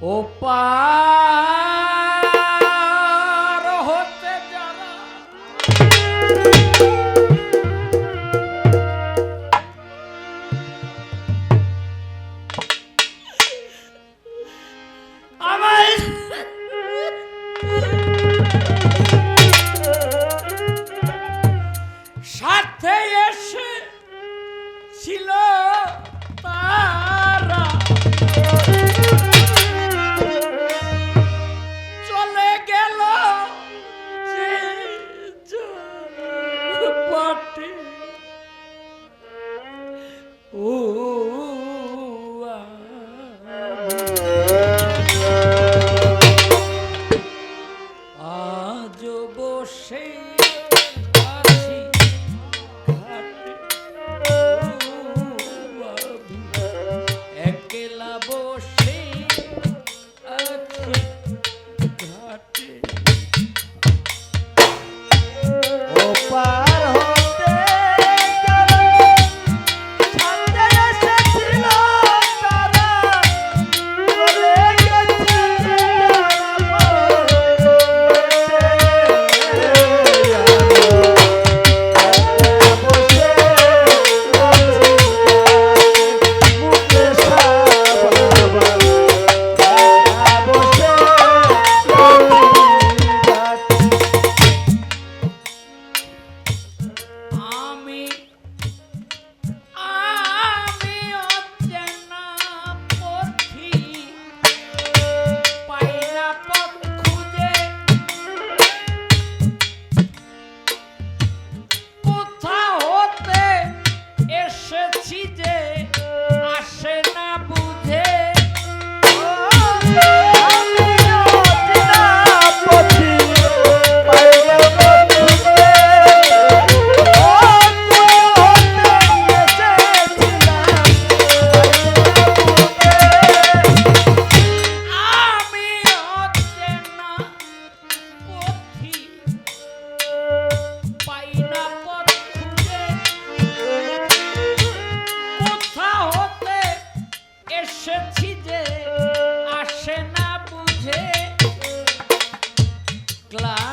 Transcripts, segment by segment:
오빠! সেই glass.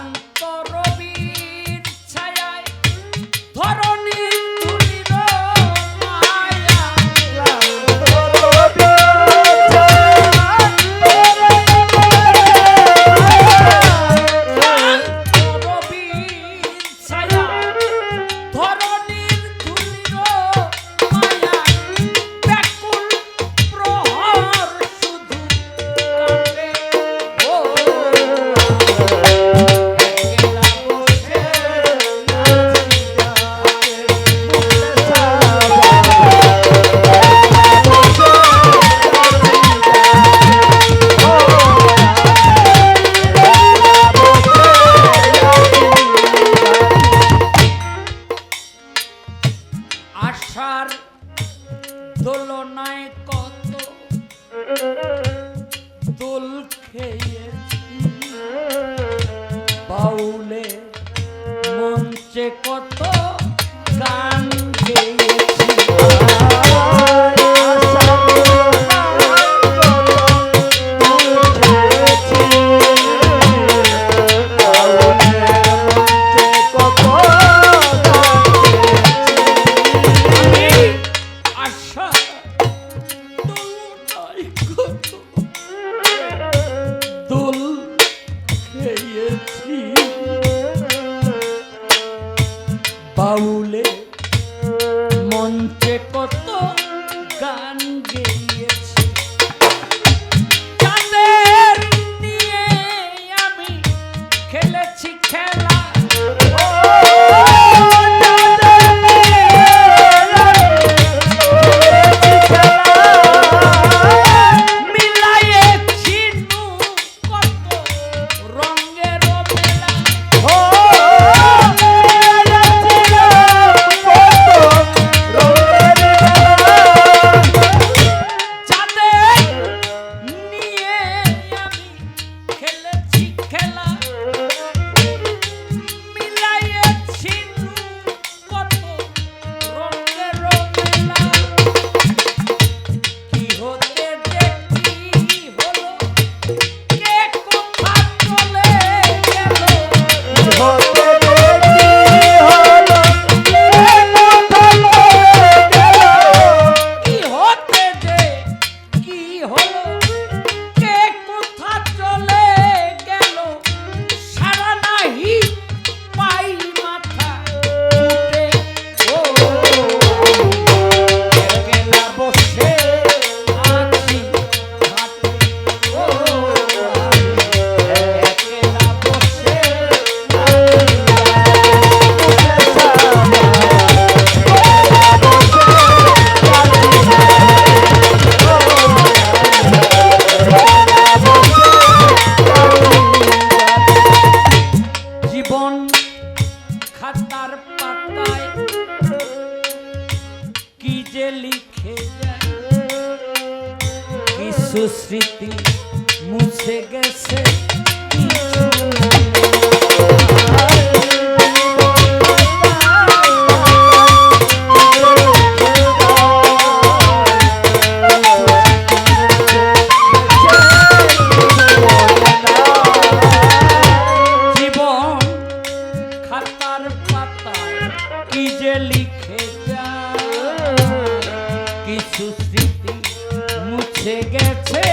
Can তার পাতায়। কি যে লিখে যায়। কিছু স্মৃতি মুছে গেছে। কিছু স্মৃতি মুছে গেছে।